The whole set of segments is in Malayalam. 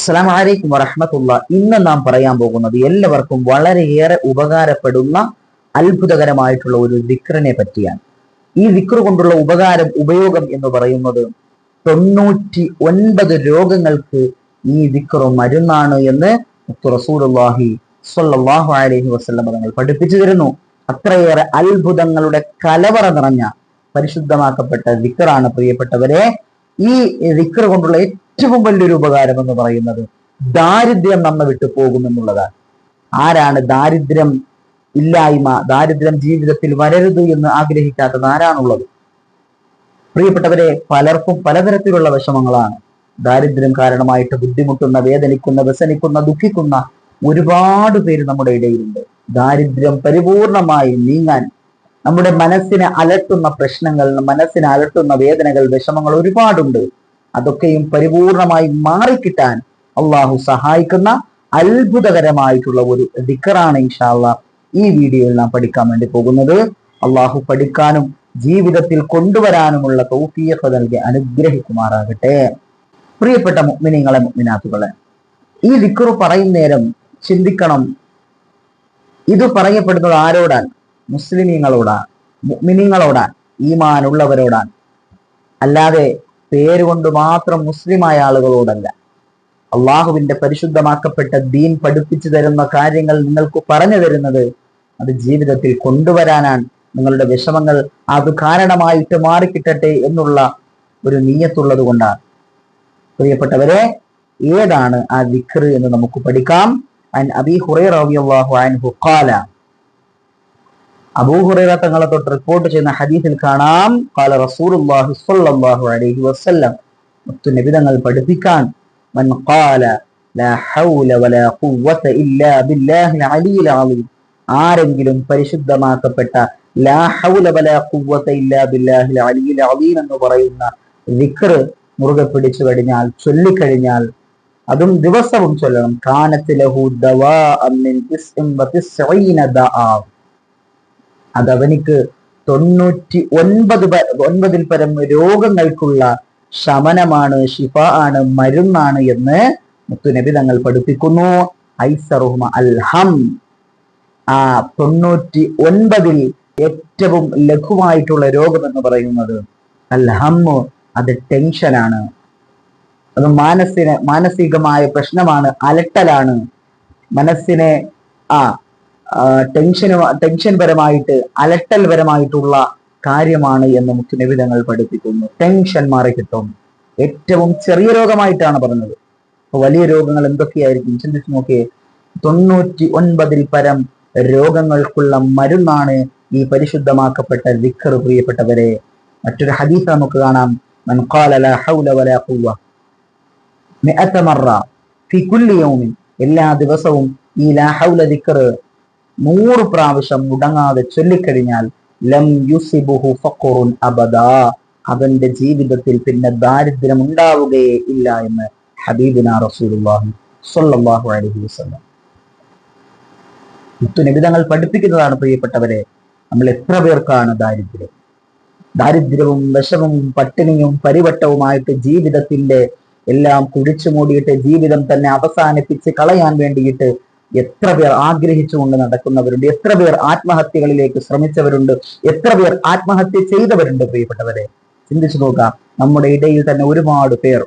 അസ്സലാം വലൈക്കും വറഹമത്തുള്ള. ഇന്ന് നാം പറയാൻ പോകുന്നത് എല്ലാവർക്കും വളരെയേറെ ഉപകാരപ്പെടുന്ന അത്ഭുതകരമായിട്ടുള്ള ഒരു ദിക്റിനെ പറ്റിയാണ്. ഈ ദിക്ർ കൊണ്ടുള്ള ഉപകാരം ഉപയോഗം എന്ന് പറയുന്നത് തൊണ്ണൂറ്റി ഒൻപത് രോഗങ്ങൾക്ക് ഈ ദിക്റ് മരുന്നാണ് എന്ന് റസൂലുള്ളാഹി സ്വല്ലല്ലാഹു അലൈഹി വസല്ലം തങ്ങൾ പഠിപ്പിച്ചു തരുന്നു. അത്രയേറെ അത്ഭുതങ്ങളുടെ കലവറ നിറഞ്ഞ പരിശുദ്ധമാക്കപ്പെട്ട ദിക്റാണ് പ്രിയപ്പെട്ടവരെ. ഈ ദിക്കർ കൊണ്ടുള്ള ഏറ്റവും വലിയൊരു ഉപകാരം എന്ന് പറയുന്നത് ദാരിദ്ര്യം നമ്മെ വിട്ടു പോകുമെന്നുള്ളതാണ് ആരാണ് ദാരിദ്ര്യം ഇല്ലായ്മ ദാരിദ്ര്യം ജീവിതത്തിൽ വരരുത് എന്ന് ആഗ്രഹിക്കാത്തത് ആരാണുള്ളത്? പ്രിയപ്പെട്ടവരെ പലർക്കും പലതരത്തിലുള്ള വിഷമങ്ങളാണ്. ദാരിദ്ര്യം കാരണമായിട്ട് ബുദ്ധിമുട്ടുന്ന വേദനിക്കുന്ന വ്യസനിക്കുന്ന ദുഃഖിക്കുന്ന ഒരുപാട് പേര് നമ്മുടെ ഇടയിലുണ്ട്. ദാരിദ്ര്യം പരിപൂർണമായി നീങ്ങാൻ നമ്മുടെ മനസ്സിനെ അലട്ടുന്ന പ്രശ്നങ്ങൾ മനസ്സിനെ അലട്ടുന്ന വേദനകൾ വിഷമങ്ങൾ ഒരുപാടുണ്ട്. അതൊക്കെയും പരിപൂർണമായി മാറിക്കിട്ടാൻ അള്ളാഹു സഹായിക്കുന്ന അത്ഭുതകരമായിട്ടുള്ള ഒരു ദിക്കറാണ് ഇൻഷാല്ല ഈ വീഡിയോയിൽ നാം പഠിക്കാൻ വേണ്ടി പോകുന്നത്. അള്ളാഹു പഠിക്കാനും ജീവിതത്തിൽ കൊണ്ടുവരാനുമുള്ള തൗഫീഖ് നൽകി അനുഗ്രഹിക്കുമാറാകട്ടെ. പ്രിയപ്പെട്ട മുഗ്മിനിങ്ങളെ മുഗ്മിനാത്തുകളെ ഈ ദിക്കറു പറയുന്നേരം ചിന്തിക്കണം. ഇത് പറയപ്പെടുന്നത് ആരോടാണ്? മുസ്ലിമീങ്ങളോടാണ് മിനിങ്ങളോടാണ് ഈമാനുള്ളവരോടാണ്. അല്ലാതെ പേരുകൊണ്ട് മാത്രം മുസ്ലിമായ ആളുകളോടല്ല. അള്ളാഹുവിന്റെ പരിശുദ്ധമാക്കപ്പെട്ട ദീൻ പഠിപ്പിച്ചു തരുന്ന കാര്യങ്ങൾ നിങ്ങൾക്ക് പറഞ്ഞു തരുന്നത് അത് ജീവിതത്തിൽ കൊണ്ടുവരാനാണ്. നിങ്ങളുടെ വിഷമങ്ങൾ അത് കാരണമായിട്ട് മാറിക്കിട്ടട്ടെ എന്നുള്ള ഒരു നീയത്തുള്ളത് കൊണ്ടാണ്. പ്രിയപ്പെട്ടവരെ ഏതാണ് ആ ദിക്ർ എന്ന് നമുക്ക് പഠിക്കാം. അൻ അബി ഹുറൈറ റളിയല്ലാഹു അൻഹു അബൂ ഹുറൈറ തങ്ങളെ തൊട്ട് റിപ്പോർട്ട് ചെയ്യുന്ന ഹദീസിൽ കാണാം. ഖാല റസൂലുള്ളാഹി സ്വല്ലല്ലാഹു അലൈഹി വസല്ലം മുത്തു നബി തങ്ങൾ പഠിപ്പിക്കാൻ മൻ ഖാല ലാ ഹൗല വലാ ഖുവത ഇല്ലാ ആരെങ്കിലും പരിശുദ്ധമാക്കപ്പെട്ട ലാ ഹൗല വലാ ഖുവത ഇല്ലാ എന്ന് പറയുന്ന മുറുകെ പിടിച്ചു കഴിഞ്ഞാൽ ചൊല്ലിക്കഴിഞ്ഞാൽ അതും ദിവസവും ചൊല്ലണം. കാനത്ത് ലഹു ദവാ അതവനിക്ക് തൊണ്ണൂറ്റി ഒൻപത് ഒൻപതിൽ പരം രോഗങ്ങൾക്കുള്ള ശമനമാണ് ഷിഫ ആണ് മരുന്നാണ് എന്ന് മുത്തുനബി തങ്ങൾ പഠിപ്പിക്കുന്നു. ഐസറുഹ്മ അൽഹം. ആ തൊണ്ണൂറ്റി ഒൻപതിൽ ഏറ്റവും ലഘുവായിട്ടുള്ള രോഗം എന്ന് പറയുന്നത് അൽഹമ്മ് അത് ടെൻഷനാണ്. അത് മാനസിന് മാനസികമായ പ്രശ്നമാണ് അലട്ടലാണ്. മനസ്സിനെ ആ ടെൻഷന് ടെൻഷൻ പരമായിട്ട് അലട്ടൽ പരമായിട്ടുള്ള കാര്യമാണ് എന്ന് മുഖ്യനിബിധങ്ങൾ പഠിപ്പിക്കുന്നു. ടെൻഷൻ മാറി കിട്ടും. ഏറ്റവും ചെറിയ രോഗമായിട്ടാണ് പറഞ്ഞത്. വലിയ രോഗങ്ങൾ എന്തൊക്കെയായിരിക്കും? ചിന്തിച്ചു നോക്കിയേ. തൊണ്ണൂറ്റി ഒൻപതിൽ പരം രോഗങ്ങൾക്കുള്ള മരുന്നാണ് ഈ പരിശുദ്ധമാക്കപ്പെട്ട വിഖർ പ്രിയപ്പെട്ടവരെ. മറ്റൊരു ഹദീസ നമുക്ക് കാണാം. എല്ലാ ദിവസവും ഈ ലാ ദിക്കർ നൂറ് പ്രാവശ്യം മുടങ്ങാതെ ചൊല്ലിക്കഴിഞ്ഞാൽ ലം യുസിബുഹു ഫഖറുൻ അബദാ. അവന്റെ ജീവിതത്തിൽ പിന്നെ ദാരിദ്ര്യം ഉണ്ടാവുകയേ ഇല്ല എന്ന് ഹബീബിന റസൂലുള്ളാഹി സ്വല്ലല്ലാഹു അലൈഹി വസല്ലം. മുത്തുനിബിതങ്ങൾ പഠിപ്പിക്കുന്നതാണ് പ്രിയപ്പെട്ടവരെ നമ്മൾ എത്ര പേർക്കാണ് ദാരിദ്ര്യം? ദാരിദ്ര്യവും വിഷമവും പട്ടിണിയും പരിവട്ടവുമായിട്ട് ജീവിതത്തിന്റെ എല്ലാം കുഴിച്ചു മൂടിയിട്ട് ജീവിതം തന്നെ അവസാനിപ്പിച്ച് കളയാൻ വേണ്ടിയിട്ട് എത്ര പേർ ആഗ്രഹിച്ചുകൊണ്ട് നടക്കുന്നവരുണ്ട് എത്ര പേർ ആത്മഹത്യകളിലേക്ക് ശ്രമിച്ചവരുണ്ട് എത്ര പേർ ആത്മഹത്യ ചെയ്തവരുണ്ട് പ്രിയപ്പെട്ടവരെ. ചിന്തിച്ചു നോക്കാം നമ്മുടെ ഇടയിൽ തന്നെ ഒരുപാട് പേർ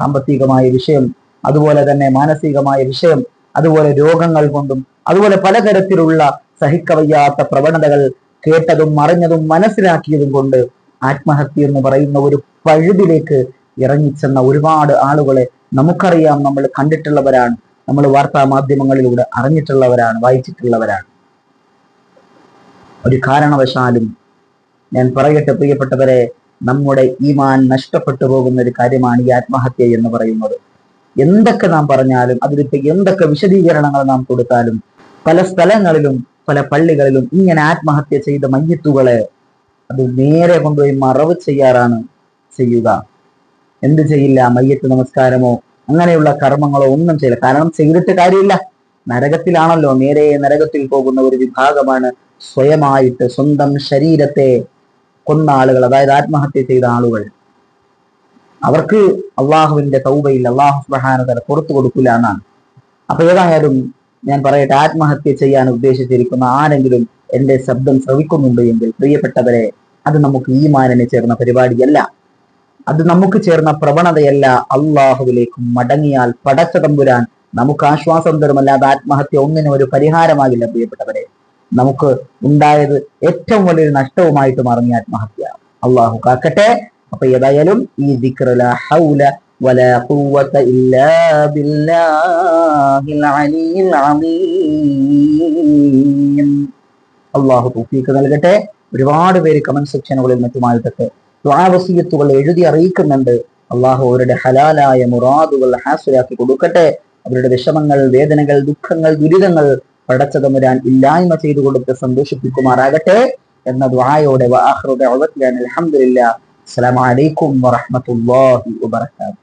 സാമ്പത്തികമായ വിഷയം അതുപോലെ തന്നെ മാനസികമായ വിഷയം അതുപോലെ രോഗങ്ങൾ കൊണ്ടും അതുപോലെ പലതരത്തിലുള്ള സഹിക്കവയ്യാത്ത പ്രവണതകൾ കേട്ടതും അറിഞ്ഞതും മനസ്സിലാക്കിയതും കൊണ്ട് ആത്മഹത്യ എന്ന് പറയുന്ന ഒരു പഴുതിലേക്ക് ഇറങ്ങിച്ചെന്ന ഒരുപാട് ആളുകളെ നമുക്കറിയാം നമ്മൾ കണ്ടിട്ടുള്ളവരാണ്. നമ്മൾ വാർത്താ മാധ്യമങ്ങളിലൂടെ അറിഞ്ഞിട്ടുള്ളവരാണ് വായിച്ചിട്ടുള്ളവരാണ്. ഒരു കാരണവശാലും ഞാൻ പറയട്ടെ പ്രിയപ്പെട്ടവരെ നമ്മുടെ ഈമാൻ നഷ്ടപ്പെട്ടു പോകുന്ന ഒരു കാര്യമാണ് ഈ ആത്മഹത്യ എന്ന് പറയുന്നത്. എന്തൊക്കെ നാം പറഞ്ഞാലും അതിലിപ്പോ എന്തൊക്കെ വിശദീകരണങ്ങൾ നാം കൊടുത്താലും പല സ്ഥലങ്ങളിലും പല പള്ളികളിലും ഇങ്ങനെ ആത്മഹത്യ ചെയ്ത മയ്യത്തുകളെ അത് നേരെ കൊണ്ടുപോയി മറവ് ചെയ്യാറാണ് ചെയ്യുക. എന്ത് ചെയ്യില്ല മയ്യത്ത് നമസ്കാരമോ അങ്ങനെയുള്ള കർമ്മങ്ങളോ ഒന്നും ചെയ്യില്ല. കാരണം ചെയ്തിട്ട് കാര്യമില്ല. നരകത്തിലാണല്ലോ നേരെ നരകത്തിൽ പോകുന്ന ഒരു വിഭാഗമാണ് സ്വയമായിട്ട് സ്വന്തം ശരീരത്തെ കൊന്ന ആളുകൾ അതായത് ആത്മഹത്യ ചെയ്ത ആളുകൾ. അവർക്ക് അള്ളാഹുവിന്റെ തൗബയിൽ അള്ളാഹു സുബാനതല പുറത്തു കൊടുക്കില്ല എന്നാണ്. അപ്പൊ ഏതായാലും ഞാൻ പറയട്ടെ ആത്മഹത്യ ചെയ്യാൻ ഉദ്ദേശിച്ചിരിക്കുന്ന ആരെങ്കിലും എന്റെ ശബ്ദം ശ്രവിക്കുന്നുണ്ട് എങ്കിൽ പ്രിയപ്പെട്ടവരെ അത് നമുക്ക് ഈ മാനിനെ ചേർന്ന പരിപാടിയല്ല. അത് നമുക്ക് ചേർന്ന പ്രവണതയല്ല അള്ളാഹുവിലേക്കും മടങ്ങിയാൽ പടച്ച തമ്പുരാൻ നമുക്ക് ആശ്വാസം തരുമല്ലാതെ ആത്മഹത്യ ഒന്നിനും ഒരു പരിഹാരമാകില്ല പ്രിയപ്പെട്ടവരെ. നമുക്ക് ഉണ്ടായത് ഏറ്റവും വലിയൊരു നഷ്ടവുമായിട്ട് മറങ്ങിയ ആത്മഹത്യ. അള്ളാഹു കാക്കട്ടെ. അപ്പൊ ഏതായാലും ഈ ദിക്റല ഹൗല വലാ ഖുവത ഇല്ലാ ബില്ലാഹിൽ അലിയിൽ അലീം. അള്ളാഹു തൗഫീഖ് നൽകട്ടെ. ഒരുപാട് പേര് കമന്റ് സെക്ഷനുകളിൽ മറ്റുമായിട്ടൊക്കെ ദ്വാവസീയത്തുകൾ എഴുതി അറിയിക്കുന്നുണ്ട്. അള്ളാഹു അവരുടെ ഹലാലായ മുറാദുകൾ ഹാസിലാക്കി കൊടുക്കട്ടെ. അവരുടെ വിഷമങ്ങൾ വേദനകൾ ദുഃഖങ്ങൾ ദുരിതങ്ങൾ പടച്ചതമുരാൻ ഇല്ലായ്മ ചെയ്തു കൊടുത്ത് സന്തോഷിപ്പിക്കുമാറാകട്ടെ എന്ന ദ്വായോടെ അലഹമുല്ല അസ്സലാമു അലൈക്കും വറഹ്മത്തുള്ളാഹി വബറകാതുഹു.